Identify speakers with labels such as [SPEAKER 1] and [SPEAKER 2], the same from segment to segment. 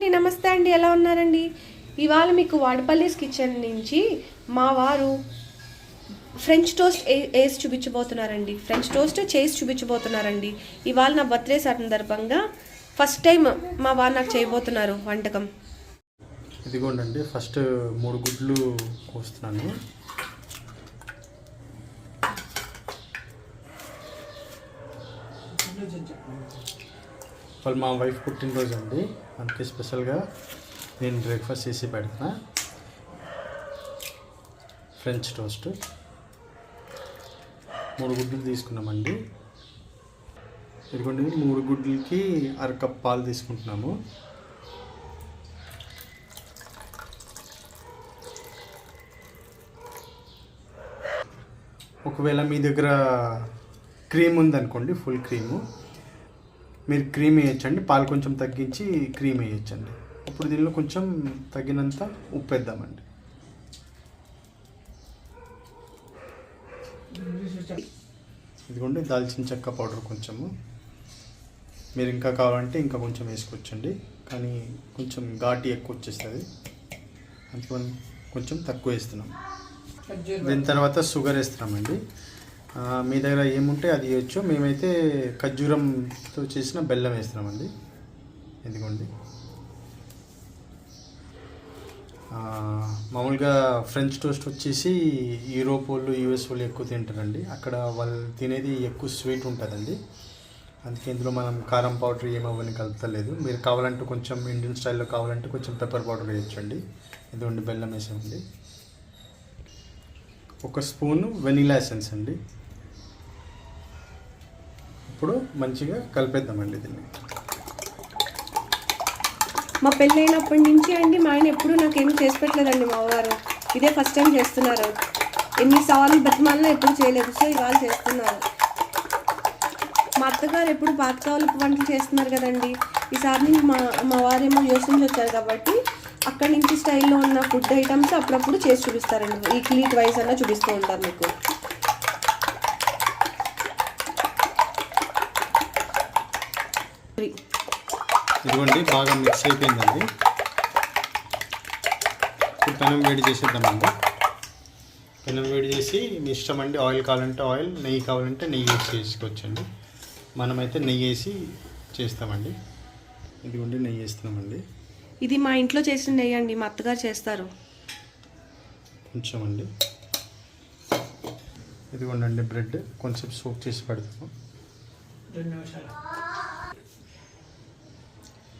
[SPEAKER 1] అండి, నమస్తే అండి. ఎలా ఉన్నారండి? ఇవాళ మీకు వాడపల్లిస్ కిచెన్ నుంచి మా వారు ఫ్రెంచ్ టోస్ట్ వేసి చూపించబోతున్నారండి. ఫ్రెంచ్ టోస్ట్ చేసి చూపించబోతున్నారండి. ఇవాళ నా బర్త్డే సందర్భంగా ఫస్ట్ టైం మా వారు నాకు చేయబోతున్నారు వంటకం.
[SPEAKER 2] ఇదిగోండి ఫస్ట్ మూడు గుడ్లు కోస్తున్నాను. వాళ్ళు మా వైఫ్ పుట్టినరోజు అండి. అందుకే స్పెషల్గా నేను బ్రేక్ఫాస్ట్ చేసి పెడుతున్నా ఫ్రెంచ్ టోస్ట్. మూడు గుడ్లు తీసుకున్నామండి. ఇదిగోండి మూడు గుడ్లకి అర కప్ పాలు తీసుకుంటున్నాము. ఒకవేళ మీ దగ్గర క్రీమ్ ఉందనుకోండి ఫుల్ క్రీము. మీరు క్రీమ్ వేయచ్చండి పాలు కొంచెం తగ్గించి క్రీమ్ వేయచ్చండి. ఇప్పుడు దీనిలో కొంచెం తగినంత ఉప్పు వేద్దామండి. ఇదిగోండి దాల్చిన చెక్క పౌడర్ కొంచెము. మీరు ఇంకా కావాలంటే ఇంకా కొంచెం వేసుకోవచ్చండి కానీ కొంచెం ఘాటి ఎక్కువ వచ్చేస్తుంది. అందుకని కొంచెం తక్కువ వేస్తున్నాం. దీని తర్వాత షుగర్ వేస్తున్నామండి. మీ దగ్గర ఏముంటే అది ఇవ్వచ్చు మేమైతే ఖర్జూరంతో చేసిన బెల్లం వేస్తున్నామండి. ఎందుకండి మామూలుగా ఫ్రెంచ్ టోస్ట్ వచ్చేసి యూరోప్ వాళ్ళు యూఎస్ వాళ్ళు ఎక్కువ తింటారండి. అక్కడ వాళ్ళు తినేది ఎక్కువ స్వీట్ ఉంటుందండి. అందుకే ఇందులో మనం కారం పౌడర్ ఏమవని కలుపుతలేదు. మీరు కావాలంటే కొంచెం ఇండియన్ స్టైల్లో కావాలంటే కొంచెం పెప్పర్ పౌడర్ వేయచ్చండి. ఇదిగోండి బెల్లం వేసామండి. ఒక స్పూను వెనీలా ఎసెన్స్ అండి. ఇప్పుడు మంచిగా కలిపేద్దామండి దీన్ని.
[SPEAKER 1] మా పెళ్ళైనప్పటి నుంచి అండి మా ఆయన ఎప్పుడు నాకేం చేసి పెట్టలేదండి మా వారు ఇదే ఫస్ట్ టైం చేస్తున్నారు. ఎన్నిసార్లు బతిమాలినా ఎప్పుడు చేయలేదు. సో ఇవాళ చేస్తున్నారు. మా అత్తగారు ఎప్పుడు పాతకాలు వంటలు చేస్తున్నారు కదండి. ఈసారి నుంచి మా మా వారేమో యూఎస్ వచ్చారు కాబట్టి అక్కడి నుంచి స్టైల్లో ఉన్న ఫుడ్ ఐటమ్స్ అప్పుడప్పుడు చేసి చూపిస్తారండి. వీక్లీ ట్వైస్ అన్నా చూపిస్తూ ఉంటారు మీకు.
[SPEAKER 2] ఇదిగోండి బాగా మిక్స్ అయిపోయిందండి. ఇప్పుడు పెనం వేడి చేసేద్దామండి. పెనం వేడి చేసి మీ ఇష్టం అండి ఆయిల్ కావాలంటే ఆయిల్ నెయ్యి కావాలంటే నెయ్యి వేసి చేసుకోవచ్చండి. మనమైతే నెయ్యి వేసి చేస్తామండి. ఇదిగోండి నెయ్యి వేస్తున్నామండి.
[SPEAKER 1] ఇది మా ఇంట్లో చేసిన నెయ్యి అండి మా అత్తగారు చేస్తారు.
[SPEAKER 2] కొంచెం అండి ఇదిగోండి బ్రెడ్ కొంచెం సోక్ చేసి పెడతాము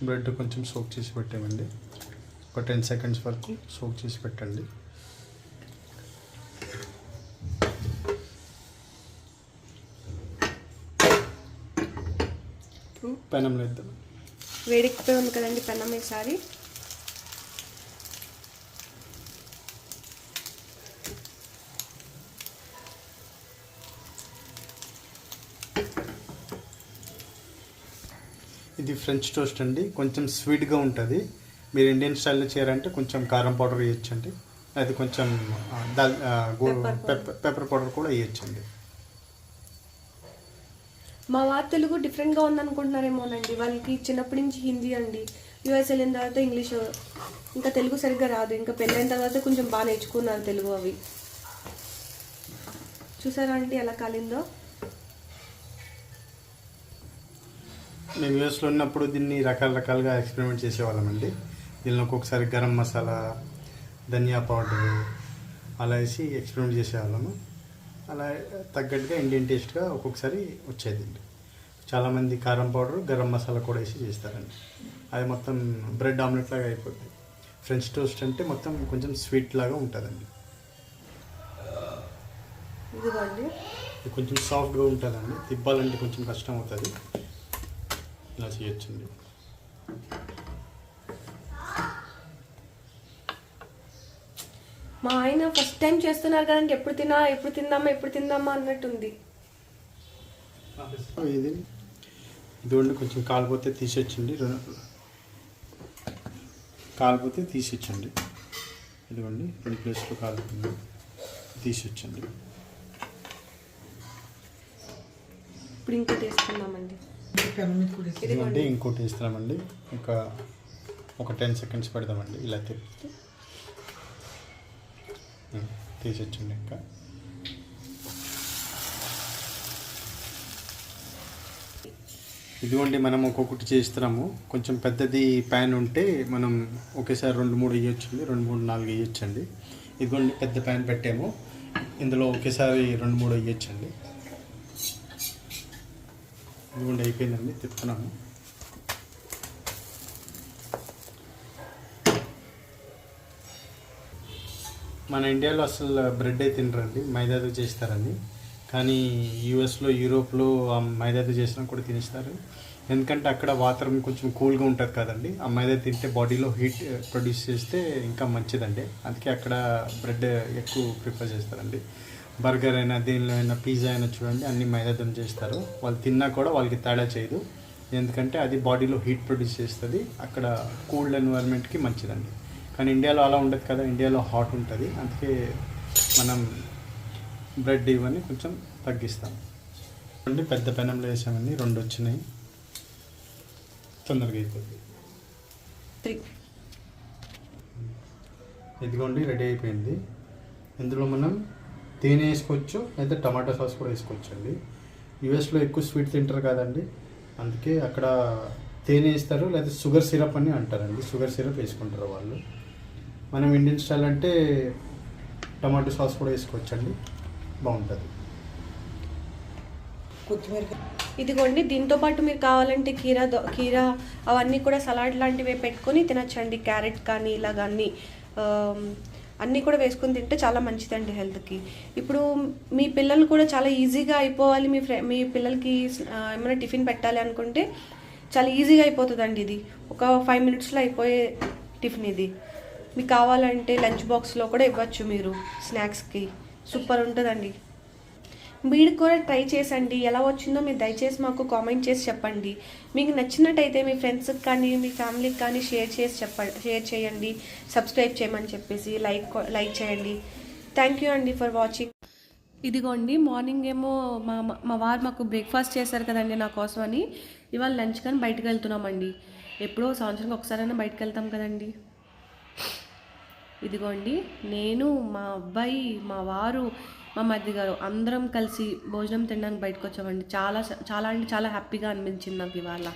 [SPEAKER 2] బ్రెడ్ కొంచెం సోక్ చేసి పెట్టామండి. ఒక టెన్ సెకండ్స్ వరకు సోక్ చేసి పెట్టండి. ఇప్పుడు పెనంలో వేద్దాం
[SPEAKER 1] వేడెక్కిపోయి ఉంది కదండి పెన్నం ఈసారి.
[SPEAKER 2] ఇది ఫ్రెంచ్ టోస్ట్ అండి. కొంచెం స్వీట్గా ఉంటుంది. మీరు ఇండియన్ స్టైల్లో చేయాలంటే కొంచెం కారం పౌడర్ వేయచ్చండి. అది కొంచెం దాల్. పెప్పర్ పెప్పర్ పౌడర్ కూడా వేయచ్చండి.
[SPEAKER 1] మా వారు తెలుగు డిఫరెంట్గా ఉందనుకుంటున్నారేమోనండి. వాళ్ళకి చిన్నప్పటి నుంచి హిందీ అండి. యూఎస్ వెళ్ళిన తర్వాత ఇంగ్లీష్ ఇంకా తెలుగు సరిగ్గా రాదు. ఇంకా పెళ్ళైన తర్వాత కొంచెం బాగా నేర్చుకున్నారు తెలుగు అవి. చూసారా అండి ఎలా కాలిందో?
[SPEAKER 2] మేము యూఎస్లో ఉన్నప్పుడు దీన్ని రకాల రకాలుగా ఎక్స్పెరిమెంట్ చేసేవాళ్ళమండి దీనిలో ఒక్కొక్కసారి గరం మసాలా ధనియా పౌడర్ అలా వేసి ఎక్స్పెరిమెంట్ చేసేవాళ్ళము. అలా తగ్గట్టుగా ఇండియన్ టేస్ట్గా ఒక్కొక్కసారి వచ్చేదండి. చాలామంది కారం పౌడర్ గరం మసాలా కూడా వేసి చేస్తారండి. అది మొత్తం బ్రెడ్ ఆమ్లెట్ లాగా అయిపోద్ది. ఫ్రెంచ్ టోస్ట్ అంటే మొత్తం కొంచెం స్వీట్ లాగా ఉంటుందండి. కొంచెం సాఫ్ట్గా ఉంటుందండి. తిప్పాలంటే కొంచెం కష్టం అవుతుంది. ఇలా చేయొచ్చండి.
[SPEAKER 1] మా ఆయన ఫస్ట్ టైం చేస్తున్నారు కదండి ఎప్పుడు తిన్నా ఎప్పుడు తిందామా ఎప్పుడు తిందామా అన్నట్టుంది.
[SPEAKER 2] ఇది ఇదిగోండి కొంచెం కాలిపోతే తీసొచ్చండి కాలిపోతే తీసిచ్చండి ఇదిగోండి రెండు ప్లేస్లో కాలిపోయింది తీసిచ్చండి
[SPEAKER 1] ఇప్పుడు ఇంకోటి వేసుకుందామండి
[SPEAKER 2] ఇదిగోండి ఇంకోటి వేస్తున్నామండి ఇంకా ఒక టెన్ సెకండ్స్ పెడదామండి. ఇలా తిప్పితే ఉమ్, తీసేచ్చండి ఇంకా. ఇదిగోండి మనం ఒక్కొక్కటి చేస్తున్నాము కొంచెం పెద్దది ప్యాన్ ఉంటే మనం ఒకేసారి రెండు మూడు వేయొచ్చండి. రెండు మూడు నాలుగు వేయొచ్చండి. ఇదిగోండి పెద్ద ప్యాన్ పెట్టాము. ఇందులో ఒకేసారి రెండు మూడు వేయొచ్చండి. ఇదిగోండి అయిపోయిందండి తిప్పుతున్నాము. మన ఇండియాలో అసలు బ్రెడ్ అయితే తినరండి మైదాతో చేస్తారండి. కానీ యూఎస్లో యూరోప్లో ఆ మైదాతో చేసినా కూడా తినేస్తారు. ఎందుకంటే అక్కడ వాతావరణం కొంచెం కూల్గా ఉంటుంది కదండి ఆ మైదా తింటే బాడీలో హీట్ ప్రొడ్యూస్ చేస్తే ఇంకా మంచిదండి. అందుకే అక్కడ బ్రెడ్ ఎక్కువ ప్రిఫర్ చేస్తారండి. బర్గర్ అయినా దేనిలో అయినా పిజ్జా అయినా చూడండి అన్ని మైదాతో చేస్తారు. వాళ్ళు తిన్నా కూడా వాళ్ళకి తేడా చేయదు. ఎందుకంటే అది బాడీలో హీట్ ప్రొడ్యూస్ చేస్తుంది. అక్కడ కూల్డ్ ఎన్వైర్న్మెంట్కి మంచిదండి. కానీ ఇండియాలో అలా ఉండదు కదా ఇండియాలో హాట్ ఉంటుంది. అందుకే మనం బ్రెడ్ ఇవన్నీ కొంచెం తగ్గిస్తాం. అండి పెద్ద పెనంలో వేసామండి రెండు వచ్చినాయి. తొందరగా అయిపోతుంది ఇదిగోండి రెడీ అయిపోయింది. ఇందులో మనం తేనె వేసుకోవచ్చు లేదా టమాటా సాస్ కూడా వేసుకోవచ్చు అండి యూఎస్లో ఎక్కువ స్వీట్ తింటారు కదండి. అందుకే అక్కడ తేనె వేస్తారు లేదా షుగర్ సిరప్ అని అంటారండి. షుగర్ సిరప్ వేసుకుంటారు వాళ్ళు. మనం ఇండియన్ స్టైల్ అంటే టమాటో సాస్ కూడా వేసుకోవచ్చు అండి బాగుంటుంది.
[SPEAKER 3] కొత్తిమీర
[SPEAKER 1] ఇదిగోండి దీంతో పాటు మీరు కావాలంటే కీరా దో కీరా అవన్నీ కూడా సలాడ్ లాంటివి పెట్టుకొని తినచ్చండి. క్యారెట్ కానీ ఇలాగ అన్నీ. అన్నీ కూడా వేసుకొని తింటే చాలా మంచిదండి హెల్త్కి. ఇప్పుడు మీ పిల్లలు కూడా చాలా ఈజీగా అయిపోవాలి మీ ఫ్రె మీ పిల్లలకి ఏమైనా టిఫిన్ పెట్టాలి అనుకుంటే చాలా ఈజీగా అయిపోతుందండి ఇది. ఒక ఫైవ్ మినిట్స్లో అయిపోయే టిఫిన్ ఇది. మీకు కావాలంటే లంచ్ బాక్స్లో కూడా ఇవ్వచ్చు మీరు స్నాక్స్కి. సూపర్ ఉంటుందండి. మీరు కూడా ట్రై చేసండి. ఎలా వచ్చిందో మీరు దయచేసి మాకు కామెంట్ చేసి చెప్పండి. మీకు నచ్చినట్టయితే మీ ఫ్రెండ్స్కి కానీ మీ ఫ్యామిలీకి కానీ షేర్ చేసి చెప్పండి షేర్ చేయండి. సబ్స్క్రైబ్ చేయమని చెప్పేసి లైక్ లైక్ చేయండి. థ్యాంక్ యూ అండి ఫర్ వాచింగ్. ఇదిగోండి మార్నింగ్ ఏమో మా మా వారు మాకు బ్రేక్ఫాస్ట్ చేశారు కదండి నా కోసం అని. ఇవాళ లంచ్ కానీ బయటకు వెళ్తున్నామండి. ఎప్పుడో సంవత్సరానికి ఒకసారైనా బయటకు వెళ్తాం కదండి. ఇదిగోండి నేను మా అబ్బాయి మా వారు మా మరిది గారు అందరం కలిసి భోజనం తినడానికి బయటకు వచ్చామండి చాలా చాలా అంటే చాలా హ్యాపీగా అనిపించింది నాకు ఇవాళ.